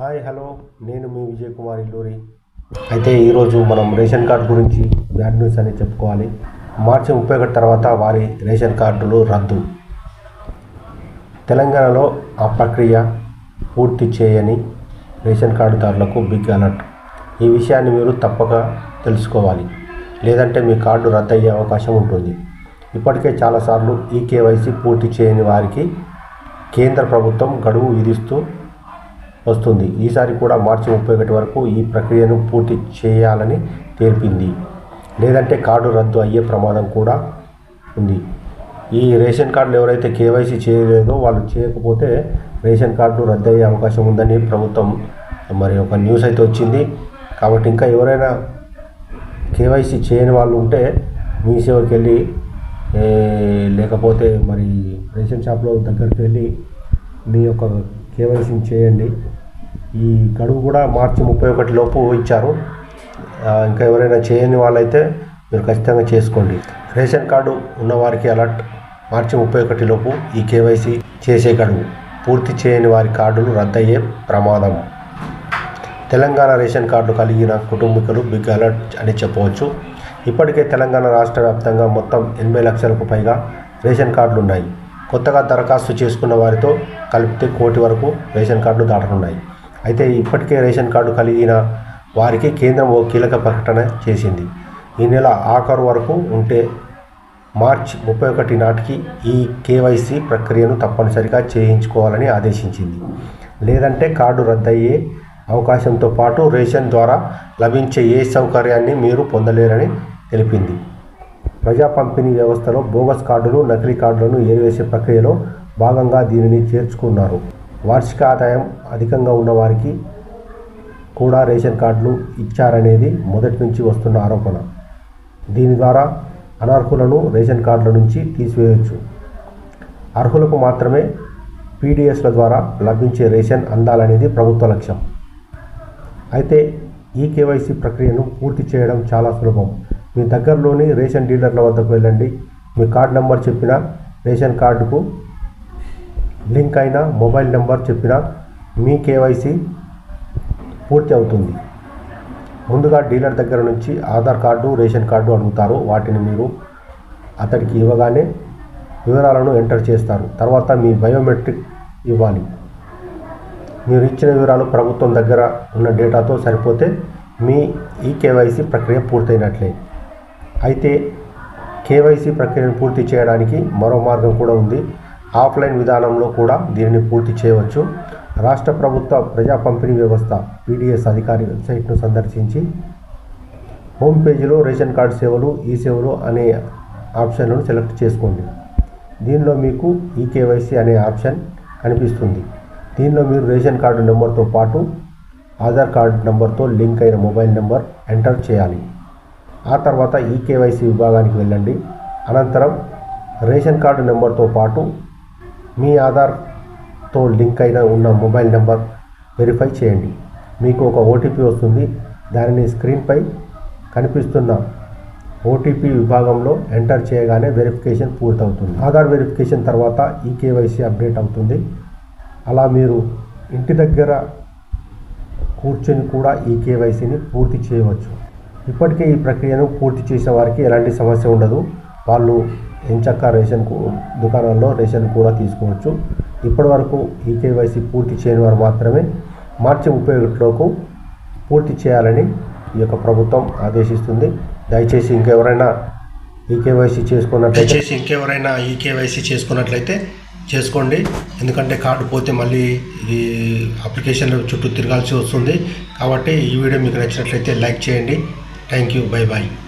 Hi hello. నేను మీ విజయ్ కుమార్ ఇల్లూరి అయితే ఈరోజు మనం రేషన్ కార్డు గురించి బ్యాడ్ న్యూస్ అని చెప్పుకోవాలి. మార్చి ముప్పై ఒకటి తర్వాత వారి రేషన్ కార్డులు రద్దు. తెలంగాణలో ఆ ప్రక్రియ పూర్తి చేయని రేషన్ కార్డుదారులకు బిగ్ అలర్ట్. ఈ విషయాన్ని మీరు తప్పక తెలుసుకోవాలి. లేదంటే మీ కార్డు రద్దు అయ్యే అవకాశం ఉంటుంది. ఇప్పటికే చాలాసార్లు ఈ కేవైసీ పూర్తి చేయని వారికి కేంద్ర ప్రభుత్వం గడువు విధిస్తూ వస్తుంది. ఈసారి కూడా మార్చి ముప్పై ఒకటి వరకు ఈ ప్రక్రియను పూర్తి చేయాలని తెలిపింది. లేదంటే కార్డు రద్దు అయ్యే ప్రమాదం కూడా ఉంది. ఈ రేషన్ కార్డులు ఎవరైతే కేవైసీ చేయలేదో వాళ్ళు చేయకపోతే రేషన్ కార్డు రద్దు అయ్యే అవకాశం ఉందని ప్రభుత్వం మరి ఒక న్యూస్ అయితే వచ్చింది. కాబట్టి ఇంకా ఎవరైనా కేవైసీ చేయని వాళ్ళు ఉంటే మీ సేవకి వెళ్ళి లేకపోతే మరి రేషన్ షాప్లో దగ్గరికి వెళ్ళి మీ యొక్క కేవైసీని చేయండి. ఈ గడువు కూడా మార్చి ముప్పై ఒకటి లోపు ఇచ్చారు. ఇంకా ఎవరైనా చేయని వాళ్ళైతే మీరు ఖచ్చితంగా చేసుకోండి. రేషన్ కార్డు ఉన్నవారికి అలర్ట్. మార్చి ముప్పై ఒకటి లోపు ఈ కేవైసీ చేసే గడువు. పూర్తి చేయని వారి కార్డులు రద్దయ్యే ప్రమాదం. తెలంగాణ రేషన్ కార్డు కలిగిన కుటుంబీకులు బిగ్ అలర్ట్ అని చెప్పవచ్చు. ఇప్పటికే తెలంగాణ రాష్ట్ర వ్యాప్తంగా మొత్తం ఎనభై లక్షలకు పైగా రేషన్ కార్డులు ఉన్నాయి కొత్తగా దరఖాస్తు చేసుకున్న వారితో కలిపితే కోటి వరకు రేషన్ కార్డులు దాటనున్నాయి. అయితే ఇప్పటికే రేషన్ కార్డు కలిగిన వారికి కేంద్రం ఓ కీలక ప్రకటన చేసింది. ఈ నెల ఆఖరు వరకు ఉంటే మార్చ్ ముప్పై ఒకటి నాటికి ఈ కేవైసీ ప్రక్రియను తప్పనిసరిగా చేయించుకోవాలని ఆదేశించింది. లేదంటే కార్డు రద్దయ్యే అవకాశంతో పాటు రేషన్ ద్వారా లభించే ఏ సౌకర్యాన్ని మీరు పొందలేరని తెలిపింది. ప్రజా పంపిణీ వ్యవస్థలో బోగస్ కార్డులు నకిలీ కార్డులను ఏరివేసే ప్రక్రియలో భాగంగా దీనిని చేర్చుకున్నారు. వార్షిక ఆదాయం అధికంగా ఉన్నవారికి కూడా రేషన్ కార్డులు ఇచ్చారనేది మొదటి నుంచి వస్తున్న ఆరోపణ. దీని ద్వారా అనర్హులను రేషన్ కార్డుల నుంచి తీసివేయవచ్చు అర్హులకు మాత్రమే పీడిఎస్ల ద్వారా లభించే రేషన్ అందాలనేది ప్రభుత్వ లక్ష్యం. అయితే ఈ కేవైసీ ప్రక్రియను పూర్తి చేయడం చాలా సులభం. మీ దగ్గరలోని రేషన్ డీలర్ల వద్దకు వెళ్ళండి. మీ కార్డ్ నెంబర్ చెప్పిన రేషన్ కార్డుకు లింక్ అయిన మొబైల్ నెంబర్ చెప్పిన మీ కేవైసీ పూర్తి అవుతుంది. ముందుగా డీలర్ దగ్గర నుంచి ఆధార్ కార్డు రేషన్ కార్డు అడుగుతారు. వాటిని మీరు అతడికి ఇవ్వగానే వివరాలను ఎంటర్ చేస్తారు. తర్వాత మీ బయోమెట్రిక్ ఇవ్వాలి. మీరు ఇచ్చిన వివరాలు ప్రభుత్వం దగ్గర ఉన్న డేటాతో సరిపోతే మీ ఈ కేవైసీ ప్రక్రియ పూర్తయినట్లే. అయితే కేవైసీ ప్రక్రియను పూర్తి చేయడానికి మరో మార్గం కూడా ఉంది. ఆఫ్లైన్ విధానంలో కూడా దీనిని పూర్తి చేయవచ్చు. రాష్ట్ర ప్రభుత్వ ప్రజా పంపిణీ వ్యవస్థ పీడిఎస్ అధికారి వెబ్సైట్ను సందర్శించి హోమ్ పేజీలో రేషన్ కార్డు సేవలు ఈ సేవలు అనే ఆప్షన్లను సెలెక్ట్ చేసుకోండి. దీనిలో మీకు ఈ కేవైసీ అనే ఆప్షన్ కనిపిస్తుంది. దీనిలో మీరు రేషన్ కార్డు నెంబర్తో పాటు ఆధార్ కార్డు నెంబర్తో లింక్ అయిన మొబైల్ నెంబర్ ఎంటర్ చేయాలి. ఆ తర్వాత ఈ కేవైసీ విభాగానికి వెళ్ళండి. అనంతరం రేషన్ కార్డు నెంబర్తో పాటు మీ ఆధార్తో లింక్ అయిన ఉన్న మొబైల్ నెంబర్ వెరిఫై చేయండి. మీకు ఒక ఓటీపీ వస్తుంది. దానిని స్క్రీన్పై కనిపిస్తున్న ఓటీపీ విభాగంలో ఎంటర్ చేయగానే వెరిఫికేషన్ పూర్తవుతుంది. ఆధార్ వెరిఫికేషన్ తర్వాత ఈ కేవైసీ అప్డేట్ అవుతుంది. అలా మీరు ఇంటి దగ్గర కూర్చొని కూడా ఈ కేవైసీని పూర్తి చేయవచ్చు. ఇప్పటికే ఈ ప్రక్రియను పూర్తి చేసిన వారికి ఎలాంటి సమస్య ఉండదు. వాళ్ళు ఎంచక్క రేషన్ దుకాణాల్లో రేషన్ కూడా తీసుకోవచ్చు. ఇప్పటి వరకు ఈ కేవైసీ పూర్తి చేయని వారు మాత్రమే మార్చి ముప్పై ఒకటిలోపు పూర్తి చేయాలని ఈ యొక్క ప్రభుత్వం ఆదేశిస్తుంది. దయచేసి ఇంకెవరైనా ఈ కేవైసీ చేసుకున్నట్లయితే దయచేసి ఇంకెవరైనా ఈ కేవైసీ చేసుకున్నట్లయితే చేసుకోండి. ఎందుకంటే కార్డు పోతే మళ్ళీ ఈ అప్లికేషన్ చుట్టూ తిరగాల్సి వస్తుంది. కాబట్టి ఈ వీడియో మీకు నచ్చినట్లయితే లైక్ చేయండి. Thank you. Bye bye.